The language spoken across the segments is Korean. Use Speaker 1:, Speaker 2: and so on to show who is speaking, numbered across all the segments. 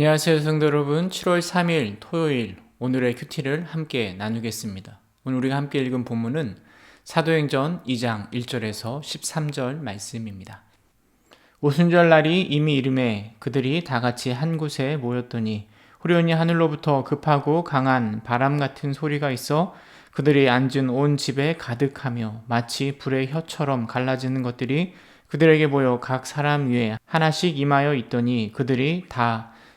Speaker 1: 안녕하세요, 성도 여러분. 7월 3일 토요일 오늘의 큐티를 함께 나누겠습니다. 오늘 우리가 함께 읽은 본문은 사도행전 2장 1절에서 13절 말씀입니다. 오순절 날이 이미 이름에 그들이 다 같이 한 곳에 모였더니 후련히 하늘로부터 급하고 강한 바람 같은 소리가 있어 그들이 앉은 온 집에 가득하며 마치 불의 혀처럼 갈라지는 것들이 그들에게 보여 각 사람 위에 하나씩 임하여 있더니 그들이 다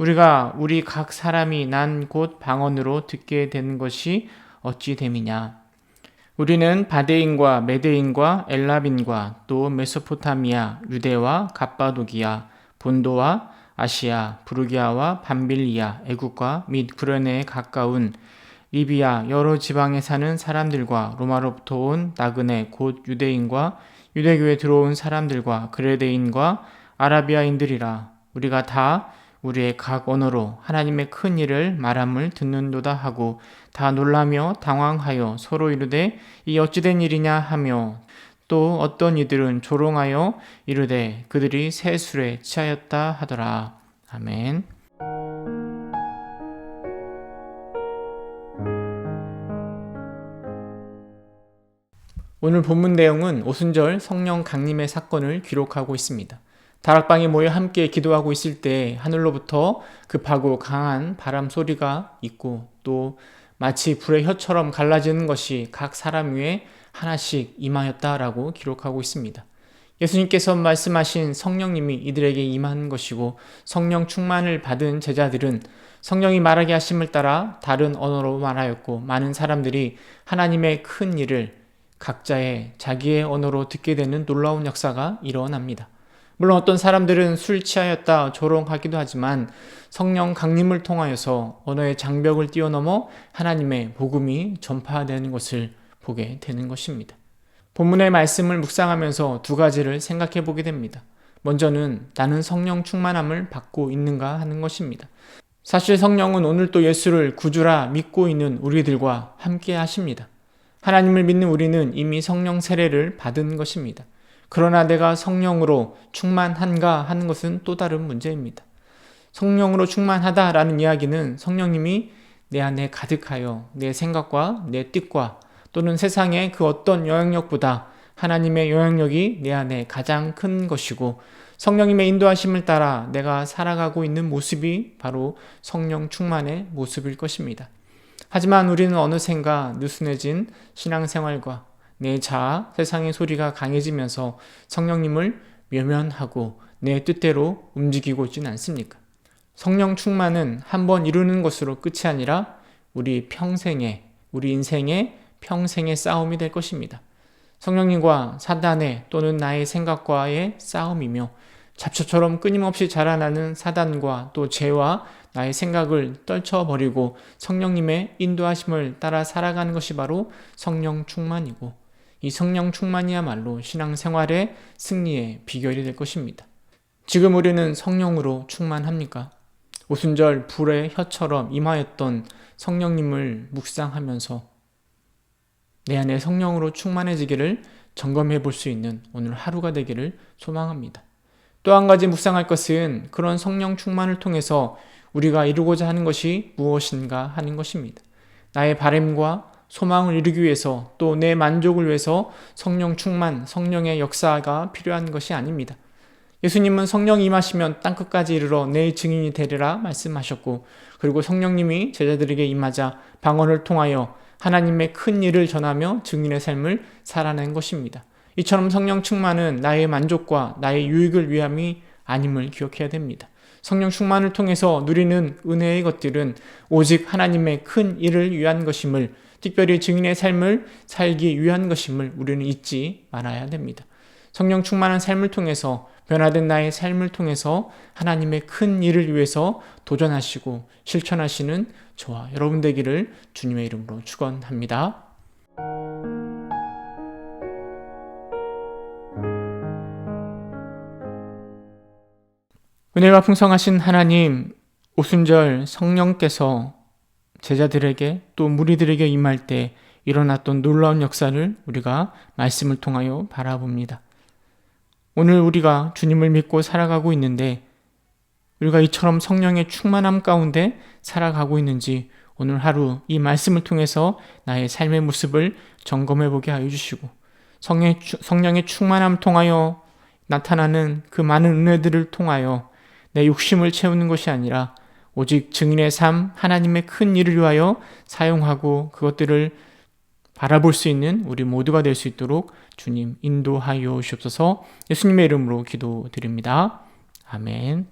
Speaker 1: 우리가 우리 각 사람이 난 곳 방언으로 듣게 되는 것이 어찌 됨이냐? 우리는 바데인과 메데인과 엘라빈과 또 메소포타미아 유대와 갑바도기아 본도와 아시아 부르기아와 밤빌리아 애국과 및 구레네에 가까운 리비아 여러 지방에 사는 사람들과 로마로부터 온 나그네 곧 유대인과 유대교에 들어온 사람들과 그레데인과 아라비아인들이라. 우리가 다 우리의 각 언어로 하나님의 큰 일을 말함을 듣는도다 하고 다 놀라며 당황하여 서로 이르되 이 어찌된 일이냐 하며 또 어떤 이들은 조롱하여 이르되 그들이 새 술에 취하였다 하더라 아멘. 오늘 본문 내용은 오순절 성령 강림의 사건을 기록하고 있습니다. 다락방에 모여 함께 기도하고 있을 때 하늘로부터 급하고 강한 바람 소리가 있고 또 마치 불의 혀처럼 갈라지는 것이 각 사람 위에 하나씩 임하였다라고 기록하고 있습니다. 예수님께서 말씀하신 성령님이 이들에게 임한 것이고 성령 충만을 받은 제자들은 성령이 말하게 하심을 따라 다른 언어로 말하였고 많은 사람들이 하나님의 큰 일을 각자의 자기의 언어로 듣게 되는 놀라운 역사가 일어납니다. 물론 어떤 사람들은 술 취하였다 조롱하기도 하지만 성령 강림을 통하여서 언어의 장벽을 뛰어넘어 하나님의 복음이 전파되는 것을 보게 되는 것입니다. 본문의 말씀을 묵상하면서 두 가지를 생각해 보게 됩니다. 먼저는 나는 성령 충만함을 받고 있는가 하는 것입니다. 사실 성령은 오늘 또 예수를 구주라 믿고 있는 우리들과 함께 하십니다. 하나님을 믿는 우리는 이미 성령 세례를 받은 것입니다. 그러나 내가 성령으로 충만한가 하는 것은 또 다른 문제입니다. 성령으로 충만하다라는 이야기는 성령님이 내 안에 가득하여 내 생각과 내 뜻과 또는 세상의 그 어떤 영향력보다 하나님의 영향력이 내 안에 가장 큰 것이고 성령님의 인도하심을 따라 내가 살아가고 있는 모습이 바로 성령 충만의 모습일 것입니다. 하지만 우리는 어느샌가 느슨해진 신앙생활과 내 자아, 세상의 소리가 강해지면서 성령님을 외면하고 내 뜻대로 움직이고 있지는 않습니까? 성령 충만은 한 번 이루는 것으로 끝이 아니라 우리 평생의, 우리 인생의 평생의 싸움이 될 것입니다. 성령님과 사단의 또는 나의 생각과의 싸움이며 잡초처럼 끊임없이 자라나는 사단과 또 죄와 나의 생각을 떨쳐버리고 성령님의 인도하심을 따라 살아가는 것이 바로 성령 충만이고 이 성령 충만이야말로 신앙생활의 승리의 비결이 될 것입니다. 지금 우리는 성령으로 충만합니까? 오순절 불의 혀처럼 임하였던 성령님을 묵상하면서 내 안에 성령으로 충만해지기를 점검해 볼 수 있는 오늘 하루가 되기를 소망합니다. 또 한 가지 묵상할 것은 그런 성령 충만을 통해서 우리가 이루고자 하는 것이 무엇인가 하는 것입니다. 나의 바램과 소망을 이루기 위해서 또 내 만족을 위해서 성령 충만, 성령의 역사가 필요한 것이 아닙니다. 예수님은 성령이 임하시면 땅끝까지 이르러 내 증인이 되리라 말씀하셨고 그리고 성령님이 제자들에게 임하자 방언을 통하여 하나님의 큰 일을 전하며 증인의 삶을 살아낸 것입니다. 이처럼 성령 충만은 나의 만족과 나의 유익을 위함이 아님을 기억해야 됩니다. 성령 충만을 통해서 누리는 은혜의 것들은 오직 하나님의 큰 일을 위한 것임을 특별히 증인의 삶을 살기 위한 것임을 우리는 잊지 말아야 됩니다. 성령 충만한 삶을 통해서 변화된 나의 삶을 통해서 하나님의 큰 일을 위해서 도전하시고 실천하시는 저와 여러분 되기를 주님의 이름으로 축원합니다. 은혜가 풍성하신 하나님 오순절 성령께서 제자들에게 또 무리들에게 임할 때 일어났던 놀라운 역사를 우리가 말씀을 통하여 바라봅니다. 오늘 우리가 주님을 믿고 살아가고 있는데 우리가 이처럼 성령의 충만함 가운데 살아가고 있는지 오늘 하루 이 말씀을 통해서 나의 삶의 모습을 점검해 보게 하여 주시고 성령의, 성령의 충만함 통하여 나타나는 그 많은 은혜들을 통하여 내 욕심을 채우는 것이 아니라 오직 증인의 삶, 하나님의 큰 일을 위하여 사용하고 그것들을 바라볼 수 있는 우리 모두가 될 수 있도록 주님 인도하여 주옵소서 예수님의 이름으로 기도드립니다. 아멘.